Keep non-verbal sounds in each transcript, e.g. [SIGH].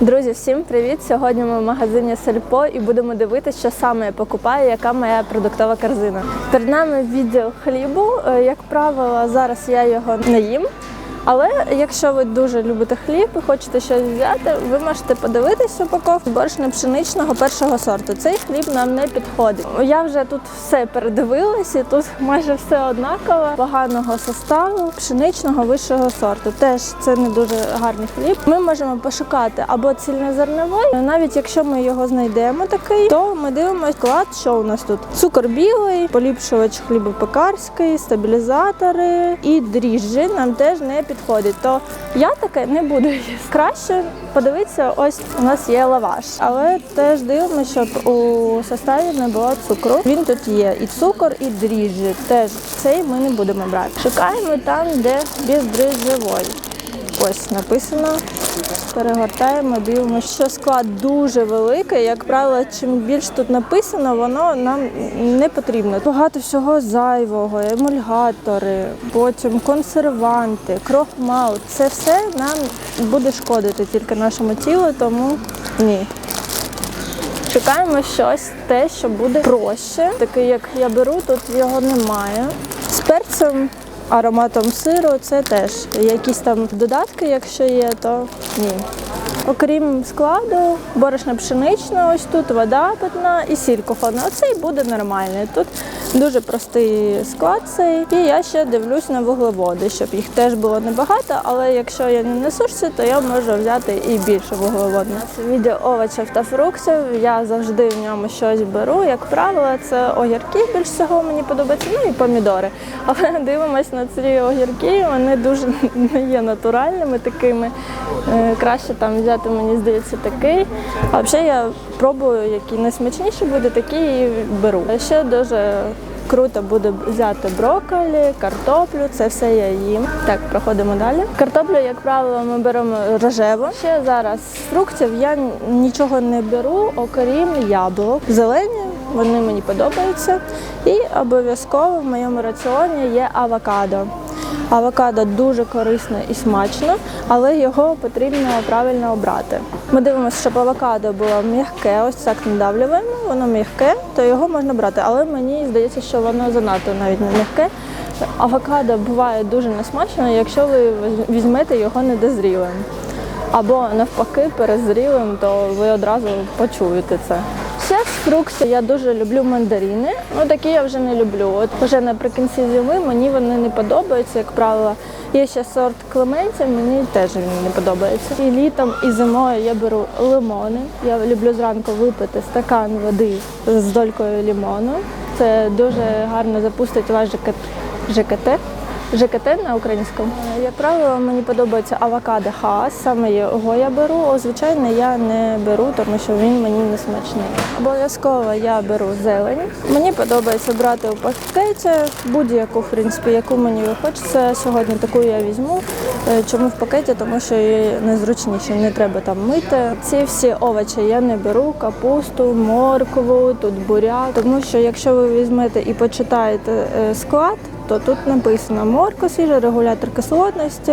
Друзі, всім привіт! Сьогодні ми в магазині Сельпо і будемо дивитися, що саме я покупаю, яка моя продуктова корзина. Перед нами відділ хлібу. Е, Як правило, зараз я його не їм. Але якщо ви дуже любите хліб і хочете щось взяти, ви можете подивитись упаковку борошна пшеничного першого сорту. Цей хліб нам не підходить. Я вже тут все передивилась, і тут майже все однаково, поганого составу, пшеничного вищого сорту. Теж це не дуже гарний хліб. Ми можемо пошукати або цільнозерновий, навіть якщо ми його знайдемо такий, то ми дивимося склад, що у нас тут цукор білий, поліпшувач хлібопекарський, стабілізатори і дріжджі нам теж не підходить. То я таке не буду їсти. Краще подивитися, ось у нас є лаваш, але теж дивимося, щоб у составі не було цукру. Він тут є і цукор, і дріжджі. Теж цей ми не будемо брати. Шукаємо там, де бездріжджовий. Ось написано. Перегортаємо, дивимося, що склад дуже великий. Як правило, чим більше тут написано, воно нам не потрібно. Багато всього зайвого, емульгатори, потім консерванти, крохмал. Це все нам буде шкодити тільки нашому тілу, тому ні. Шукаємо щось те, що буде проще. Такий, як я беру, тут його немає. З перцем, ароматом сиру це теж. Якісь там додатки, якщо є, то ні. Окрім складу, борошна пшенична, ось тут вода питна і сіль кухонна. Оцей буде нормальний. Тут дуже простий склад цей. І я ще дивлюсь на вуглеводи, щоб їх теж було небагато, але якщо я не на сушці, то я можу взяти і більше вуглеводних. Відео овочів та фруктів. Я завжди в ньому щось беру. Як правило, це огірки більш всього мені подобається, ну і помідори. [LAUGHS] Але дивимось на ці огірки, вони дуже [LAUGHS] не є натуральними такими. Е, Краще там взяти, мені здається, такий. А взагалі я пробую, який найсмачніший буде, такий і беру. Ще дуже круто буде взяти брокколі, картоплю, це все я їм. Так, проходимо далі. Картоплю, як правило, ми беремо рожеву. Ще зараз з фруктів я нічого не беру, окрім яблук. Зелені, вони мені подобаються. І обов'язково в моєму раціоні є авокадо. Авокадо дуже корисно і смачно, але його потрібно правильно обрати. Ми дивимося, щоб авокадо було м'яке, ось так надавлюємо, воно м'яке, то його можна брати. Але мені здається, що воно занадто навіть не м'яке. Авокадо буває дуже несмачно, якщо ви візьмете його недозрілим. Або навпаки перезрілим, то ви одразу почуєте це. Ще з фруктів я дуже люблю мандарини. Ну такі я вже не люблю. От вже наприкінці зими мені вони не подобаються, як правило. Є ще сорт клементів, мені теж він не подобається. І літом, і зимою я беру лимони. Я люблю зранку випити стакан води з долькою лимону. Це дуже гарно запустить ваш ЖКТ. ЖКТ. На українському. Як правило, мені подобається авокадо хаас, саме його я беру. Звичайно, я не беру, тому що він мені не смачний. Обов'язково я беру зелень. Мені подобається брати у пакеті будь-яку, в принципі, яку мені хочеться. Сьогодні таку я візьму. Е, Чому в пакеті? Тому що її незручніше, не треба там мити. Ці всі овочі я не беру, капусту, моркву, тут буряк. Тому що якщо ви візьмете і почитаєте е, склад, то тут написано морква свіжа, регулятор кислотності,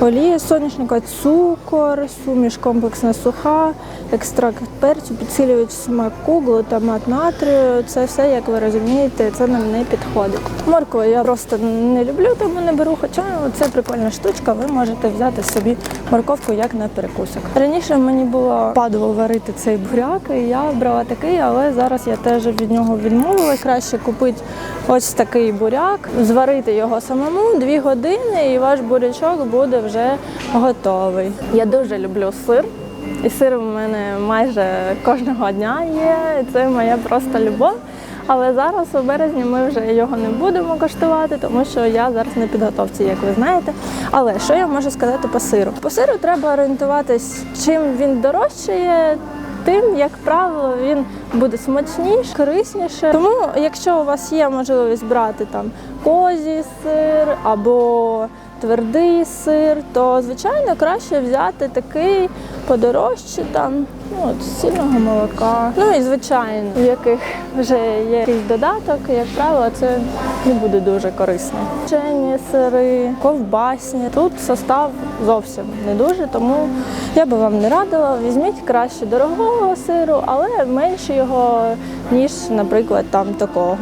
олія соняшника, цукор, суміш комплексна суха, екстракт перцю, підсилювач смаку, глутамат натрію. Це все, як ви розумієте, це нам не підходить. Моркву я просто не люблю, тому не беру. Хоча це прикольна штучка, ви можете взяти собі морковку як на перекусок. Раніше мені було падало варити цей буряк, і я брала такий, але зараз я теж від нього відмовилась. Краще купити ось такий буряк, зварити його самому дві години, і ваш бурячок буде вже готовий. Я дуже люблю сир. І сир у мене майже кожного дня є. Це моя просто любов. Але зараз у березні ми вже його не будемо коштувати, тому що я зараз на підготовці, як ви знаєте. Але що я можу сказати по сиру? По сиру треба орієнтуватись, чим він дорожчає, тим, як правило, він буде смачніше, корисніше. Тому, якщо у вас є можливість брати там козі сир або твердий сир, то звичайно краще взяти такий подорожче там, ну, от, з сильного молока. Ну і звичайно, в яких вже є якийсь додаток, як правило, це не буде дуже корисно. Печені, сири, ковбасні. Тут состав зовсім не дуже, тому я би вам не радила. Візьміть краще дорогого сиру, але менше його, ніж, наприклад, там такого.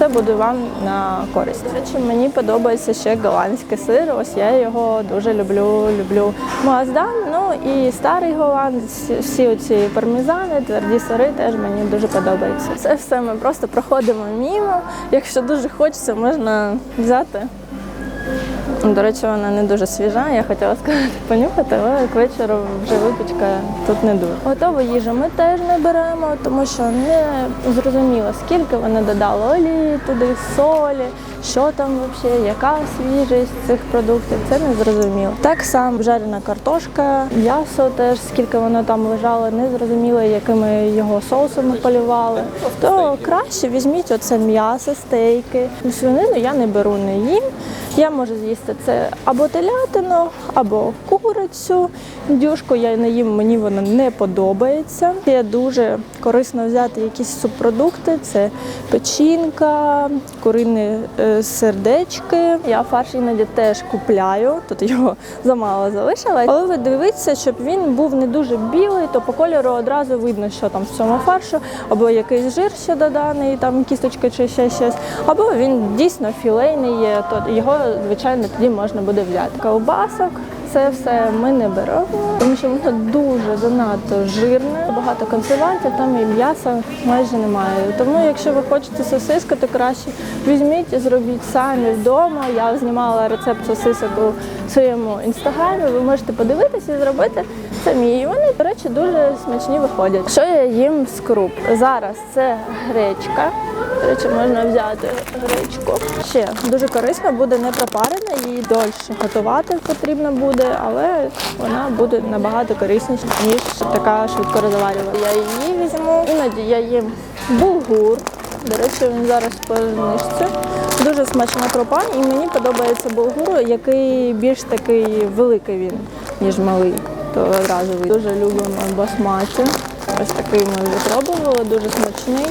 Це буде вам на користь. Речі, мені подобається ще голландський сир. Ось я його дуже люблю. Люблю Маасдан. Ну і старий голланд, всі оці пармезани, тверді сири теж мені дуже подобаються. Це все ми просто проходимо мімо. Якщо дуже хочеться, можна взяти. До речі, вона не дуже свіжа. Я хотіла сказати понюхати, але к вечору вже випічка тут не дуже. Готову їжу ми теж не беремо, тому що не зрозуміло, скільки вони додали олії туди, солі, що там взагалі, яка свіжість цих продуктів. Це не зрозуміло. Так само жарена картошка, м'ясо теж, скільки воно там лежало, не зрозуміло, якими його соусами полювали. То краще візьміть оце м'ясо, стейки. Свинину я не беру, не їм. Я можу з'їсти це або телятину, або курицю. Дюшку я не їм, мені вона не подобається. Є дуже корисно взяти якісь субпродукти: це печінка, курині е, сердечки. Я фарш іноді теж купляю, тут його замало залишила. Але ви дивіться, щоб він був не дуже білий, то по кольору одразу видно, що там в цьому фаршу, або якийсь жир ще доданий, там кісточки чи ще щось, або він дійсно філейний є, то його звичайно тоді можна буде взяти. Ковбасок. Це все ми не беремо, тому що воно дуже занадто жирне, багато консервантів, там і м'яса майже немає. Тому, якщо ви хочете сосиски, то краще візьміть і зробіть самі вдома. Я знімала рецепт сосисок у своєму інстаграмі. Ви можете подивитися і зробити самі. І вони, до речі, дуже смачні виходять. Що я їм з круп? Зараз це гречка. До речі, можна взяти гречку. Ще дуже корисно буде не пропарена, її дольше готувати потрібно буде, але вона буде набагато корисніша, ніж така швидко розварювана. Я її візьму. Іноді я їм булгур. До речі, він зараз по знижці. Дуже смачна крупа, і мені подобається булгур, який більш такий великий він, ніж малий. То одразу. Дуже любимо басматі. Ось такий ми вже пробували, дуже смачний.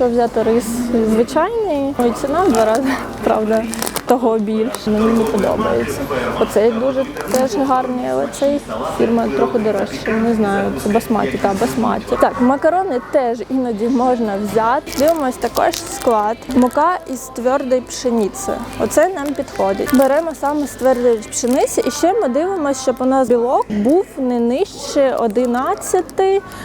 Якщо взяти рис звичайний, ціна в два рази, [LAUGHS] правда, того більше. Мені не подобається. Оцей дуже теж гарний, але цей фірма трохи дорожча. Не знаю, це басматі та басматі. Так, макарони теж іноді можна взяти. Дивимось також склад. Мука із твердої пшениці. Оце нам підходить. Беремо саме з твердої пшениці, і ще ми дивимося, щоб у нас білок був не нижче 11,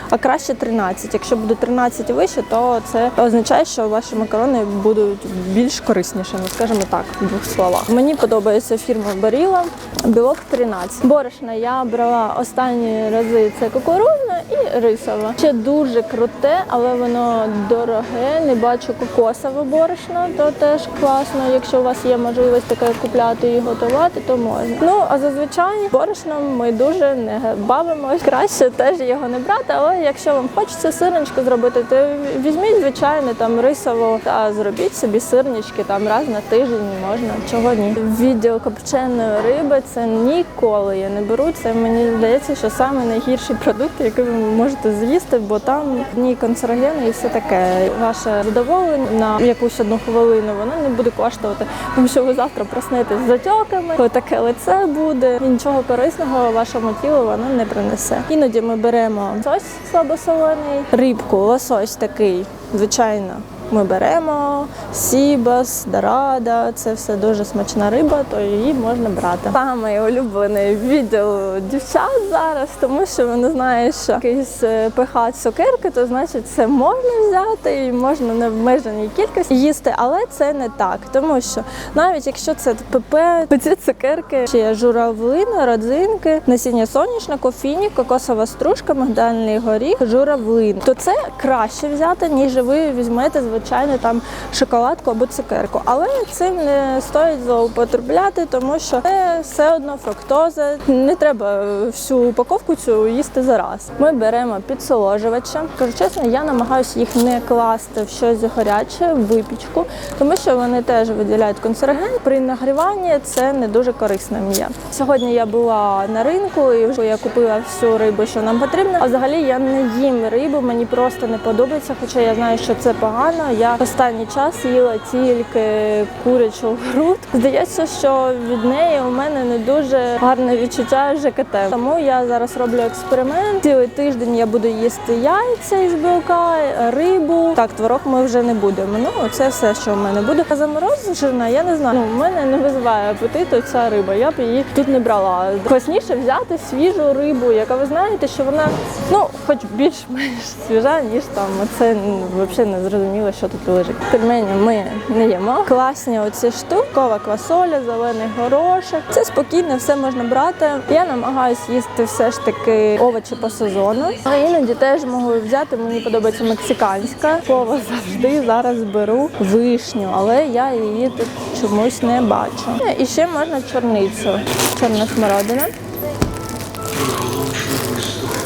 а краще 13. Якщо буде 13 і вище, то це означає, що ваші макарони будуть більш кориснішими, скажімо так, двох словах. Мені подобається фірма Баріла. Білок 13. Борошна я брала останні рази це кукурудзне і рисове. Ще дуже круте, але воно дороге. Не бачу кокосове борошно, то теж класно. Якщо у вас є можливість таке купляти і готувати, то можна. Ну а зазвичай борошном ми дуже не бавимось. Краще теж його не брати, але якщо вам хочеться сирничку зробити, то візьміть звичайно там рисову та зробіть собі сирнички там раз на тиждень можна. Чого ні? Відділ копченої риби це ніколи я не беру. Це мені здається, що саме найгірший продукт, який ви можете з'їсти, бо там ні канцерогени і все таке. Ваше задоволення на якусь одну хвилину воно не буде коштувати, тому що ви завтра проснетесь з затьоками, таке лице буде. І нічого корисного вашому тілу воно не принесе. Іноді ми беремо лосось слабосолений, рибку, лосось такий, звичайно. Ми беремо сібас, дорада, це все дуже смачна риба, то її можна брати. Саме улюблений відділ дівчат зараз, тому що вони знають, що якийсь е, pH цукерки, то значить це можна взяти і можна не в обмеженій кількості їсти, але це не так, тому що навіть якщо це ПП, ці цукерки, ще журавлина, родзинки, насіння соняшнику, фінік, кокосова стружка, мигдальний горіх, журавлин, то це краще взяти, ніж ви візьмете звичайно там шоколадку або цукерку. Але цим не стоїть злоупотребляти, тому що це все одно фруктоза. Не треба всю упаковку цю їсти зараз. Ми беремо підсоложувача. Кажу чесно, я намагаюся їх не класти в щось гаряче, в випічку, тому що вони теж виділяють канцероген. При нагріванні це не дуже корисним є. Сьогодні я була на ринку і вже я купила всю рибу, що нам потрібно. А взагалі я не їм рибу, мені просто не подобається, хоча я знаю, що це погано. Я останній час їла тільки курячу грудку. Здається, що від неї у мене не дуже гарне відчуття ЖКТ. Тому я зараз роблю експеримент. Цілий тиждень я буду їсти яйця із білка, рибу. Так, творог ми вже не будемо. Ну це все, що в мене буде. А заморожена, я не знаю. Ну, в мене не визиває апетиту ця риба. Я б її тут не брала. Класніше взяти свіжу рибу, яка ви знаєте, що вона ну, хоч більш-менш свіжа, ніж там це взагалі не зрозуміло, що тут лежить. Пельмені ми не їмо. Класні оці штуки, кова квасоля, зелений горошок. Це спокійно, все можна брати. Я намагаюся їсти все ж таки овочі по сезону. А іноді теж можу взяти. Мені подобається мексиканська. Кова завжди зараз беру вишню, але я її тут чомусь не бачу. І ще можна чорницю. Чорна смородина.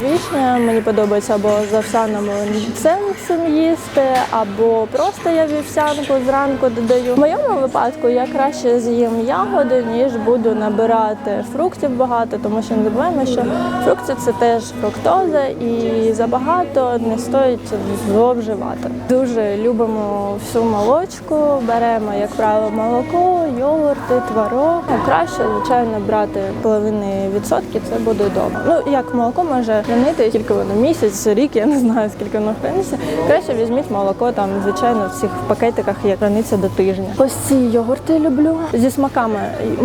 Вишня мені подобається або з овсяним млинцем їсти, або просто я вівсянку зранку додаю. В моєму випадку я краще з'їм ягоди, ніж буду набирати фруктів багато, тому що не забуваємо, що фрукти це теж фруктоза і забагато не стоїть зловживати. Дуже любимо всю молочку, беремо, як правило, молоко, йогурти, творог. Ну, Краще, звичайно, брати половини відсотків, це буде вдома. Ну, як молоко може хранити тільки воно місяць, рік, я не знаю, скільки воно храниться. Краще візьміть молоко, там, звичайно, в цих пакетиках як храниться до тижня. Ось ці йогурти люблю. Зі смаками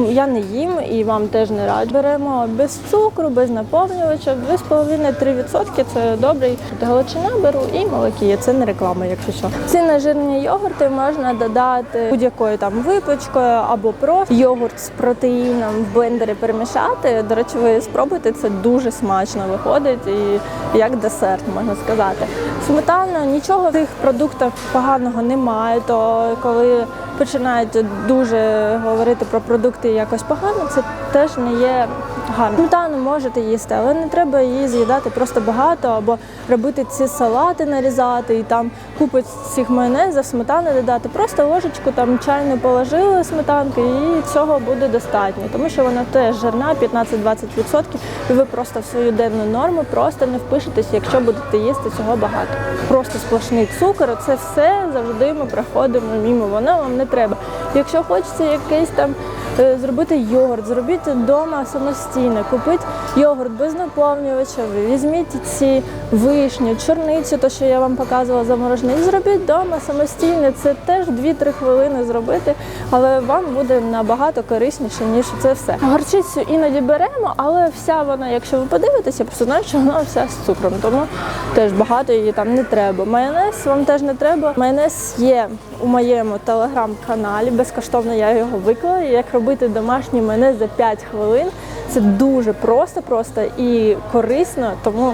я не їм і вам теж не раджу. Беремо без цукру, без наповнювача, 2,5-3% це добрий. Галичина беру і молокія. Це не реклама, якщо що. Ці нежирні йогурти можна додати будь-якою там випічкою або просто йогурт з протеїном в блендері перемішати. До речі, ви спробуйте, це дуже смачно виходить і як десерт, можна сказати. Сметана, нічого в цих продуктах поганого немає. То коли починають дуже говорити про продукти якось погано, це теж не є гарно. Сметану можете їсти, але не треба її з'їдати просто багато або робити ці салати, нарізати і там купить цих майонезів, сметани додати. Просто ложечку там чайну положили сметанки, і цього буде достатньо, тому що вона теж жирна, 15-20%, і ви просто в свою денну норму просто не впишетесь, якщо будете їсти цього багато. Просто сплошний цукор, це все завжди ми проходимо мімо. Воно вам не треба. Якщо хочеться якийсь там зробити йогурт, зробіть вдома самостійно, купіть йогурт без наповнювача, візьміть ці вишні, чорницю, то що я вам показувала заморожене, і зробіть вдома самостійно. Це теж 2-3 хвилини зробити, але вам буде набагато корисніше, ніж це все. Горчицю іноді беремо, але вся вона, якщо ви подивитеся, просто знаєте, що вона вся з цукром, тому теж багато її там не треба. Майонез вам теж не треба. Майонез є у моєму телеграм-каналі. Безкоштовно я його виклала. Як робити домашні мене за 5 хвилин. Це дуже просто, просто і корисно, тому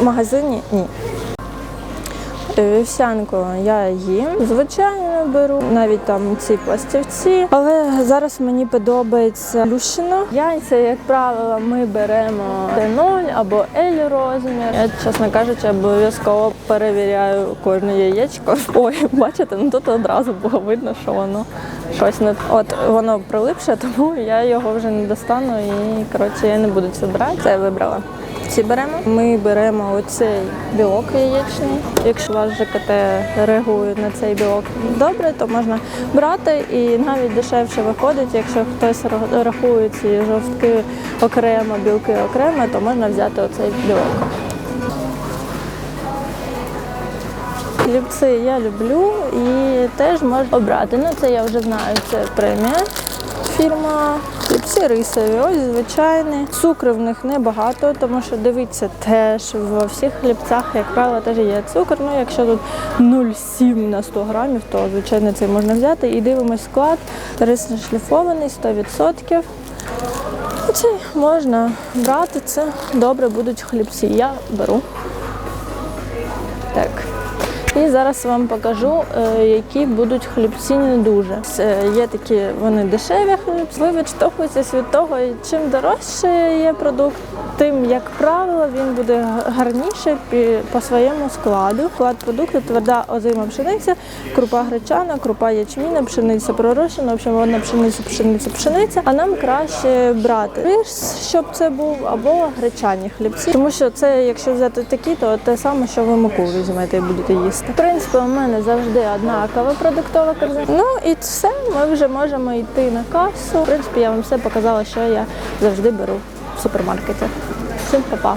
в магазині ні. Вівсянку я їм, звичайно беру, навіть там ці пластівці. Але зараз мені подобається плющина. Яйця, як правило, ми беремо Т0 або L розмір. Я, чесно кажучи, обов'язково перевіряю кожне яєчко. Ой, бачите, ну тут одразу було видно, що воно щось не от воно прилипше, [LAUGHS] тому я його вже не достану і коротше я не буду це брати. Це я вибрала. Ці беремо. Ми беремо оцей білок яєчний. Якщо ваш ЖКТ реагує на цей білок добре, то можна брати і навіть дешевше виходить. Якщо хтось рахує ці жовтки окремо, білки окремо, то можна взяти оцей білок. Хлібці я люблю і теж можна обрати. Ну це я вже знаю, це премія фірма. Хлібці рисові, ось звичайні. Цукру в них небагато, тому що дивіться, теж в всіх хлібцях, як правило, теж є цукор. Ну, якщо тут 0,7 на 100 грамів, то звичайно це можна взяти. І дивимось склад. Рис шліфований, 100%. Це можна брати, це добре будуть хлібці. Я беру. Так. І зараз вам покажу, е, які будуть хлібці не дуже. Е, Є такі вони дешеві хлібці. Ви відштовхуєтесь від того, чим дорожче є продукт, тим, як правило, він буде гарніший по своєму складу. Склад продукту тверда озима пшениця, крупа гречана, крупа ячміна, пшениця пророщена, в общем, вона пшениця, пшениця, пшениця. А нам краще брати рис, щоб це був, або гречані хлібці. Тому що це, якщо взяти такі, то те саме, що ви муку візьмете і будете їсти. В принципі, у мене завжди однакова продуктова корзина. Ну і все, ми вже можемо йти на касу. В принципі, я вам все показала, що я завжди беру в супермаркеті. Всім па-па!